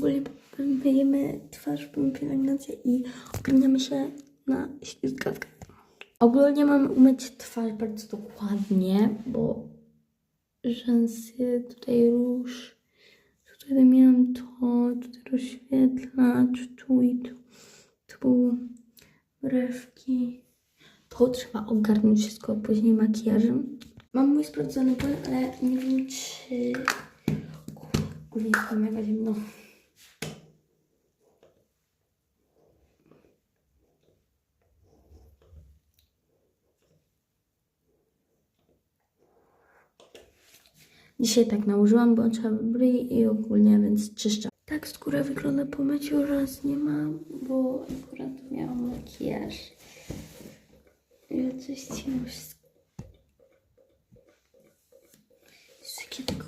Ogólnie myjemy twarz, pielęgnację i ogarniamy się na ślizgawkę. Ogólnie mamy umyć twarz bardzo dokładnie, bo rzęsy, tutaj róż, tutaj miałam to, tutaj rozświetlacz, tu i tu, tu brewki. To trzeba ogarnąć wszystko później makijażem. Mam mój sprawdzony płyn, ale nie wiem czy... Kurde, jest tam mega zimno. Dzisiaj tak nałożyłam, bo trzeba brwi i ogólnie, więc czyszczę. Tak skóra wygląda po myciu, raz nie ma, bo akurat miałam makijaż. Ja coś ci już... Z jakiego.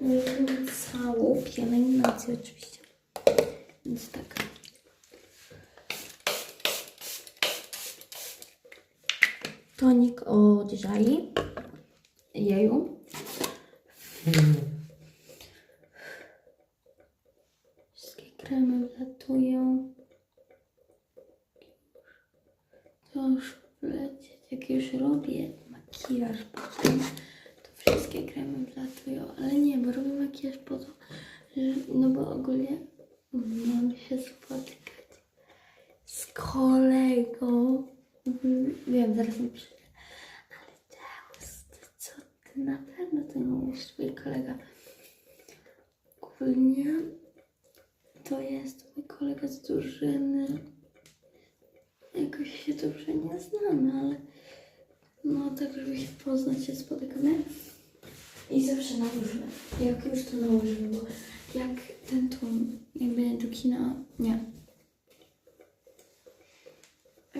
Robimy całą pielęgnację oczywiście. Więc tak. Tonik od Żali. Jeju. Wszystkie kremy wlatują. To już wlecieć. Jak już robię makijaż potem, to wszystkie kremy wlatują. Ale nie, bo robię makijaż po to, no bo ogólnie się spotykać z kolegą. Mhm, Wiem, zaraz mi przyjdzie. Ale teraz, to co ty na pewno to nie jest twój kolega. Ogólnie to jest mój kolega z drużyny. Jakoś się dobrze nie znamy, ale no tak, żeby się poznać, się spotykamy. I zawsze nałożymy. Jak już to nałożymy, bo jak ten tłum, jak będzie do kina, nie. Ja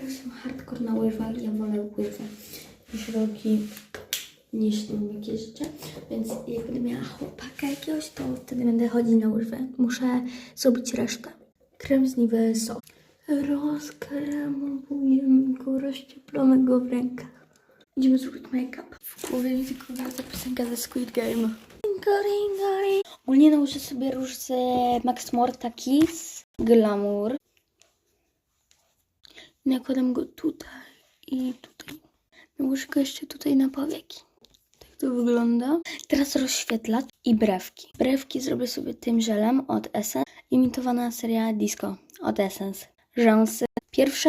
jestem hardcore na łyżwach, ja wolę łyżwy niż rogi, niż jakieś rzeczy. Więc jak będę miała chłopaka jakiegoś, to wtedy będę chodzić na łyżwę. Muszę zrobić resztę. Krem z Nivea So. Rozkremowujemy go, rozcieplamy go w rękach. Idziemy zrobić make-up. W głowie mi tylko ta piosenka ze Squid Game. Ogólnie nałożę sobie róż z Max Morta Kiss Glamour. Nakładam go tutaj i tutaj. Nałożę go jeszcze tutaj na powieki. Tak to wygląda. Teraz rozświetlacz i brewki. Brewki zrobię sobie tym żelem od Essence. Imitowana seria Disco od Essence. Rzęsy. Pierwsze